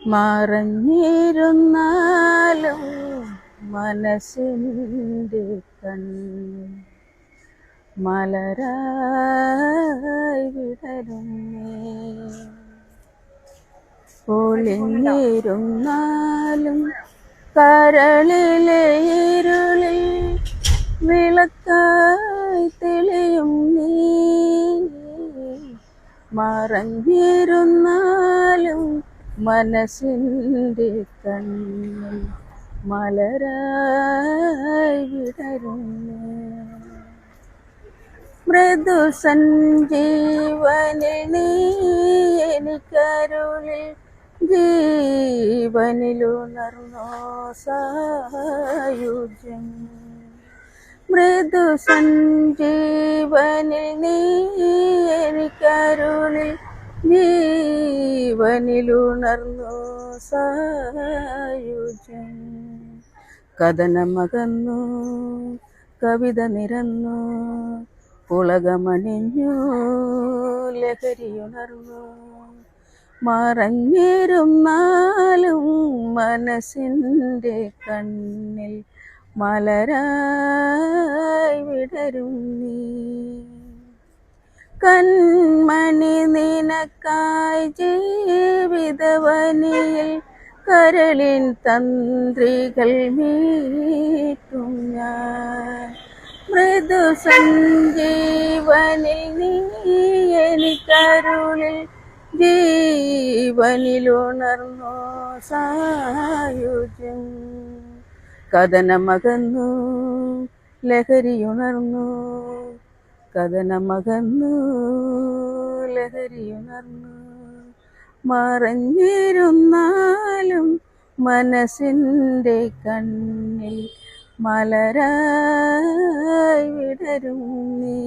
മറഞ്ഞിരുന്നാലും മനസ്സിന്റെ കണ്ണ് മലരായി വിടരുന്നേ. പൊളിഞ്ഞിരുന്നാലും കരളിലെ വിളക്കായി തെളിയും നീ. മറഞ്ഞിരുന്നാലും മനസ്സിന്റെ കണ്ണിൽ മലരായി വിടരുന്നു. മൃദു സഞ്ജീവനിൽ നീ എനിക്കരുളിൽ ജീവനിലുണർന്നോ സായുജ്യം. മൃദു സഞ്ജീവനിൽ നീ എനിക്കരുളിൽ ജീവനിലുണർന്നോ സായുജം കഥനമകന്നു കവിത നിരന്നു പുളകമണിഞ്ഞു ലഹരിയുണർന്നു. മറഞ്ഞിരുന്നാലും മനസ്സിന്റെ കണ്ണിൽ മലരായി വിടരും നീ. കൺമണി നിനക്കായി ജീവിതവനിയിൽ കരളിൻ തന്ത്രികൾ മീറ്റും ഞാൻ. മൃദു സഞ്ജീവനിൽ നീ എനിക്കരുളിൽ ജീവനിലുണർന്നോ സായുജ്യം. കഥനമകന്നു ലഹരിയുണർന്നു. കഥനമകന്നു ലഹരിയുണർന്നു. മറഞ്ഞിരുന്നാലും മനസ്സിന്റെ കണ്ണിൽ മലരായി വിടരും നീ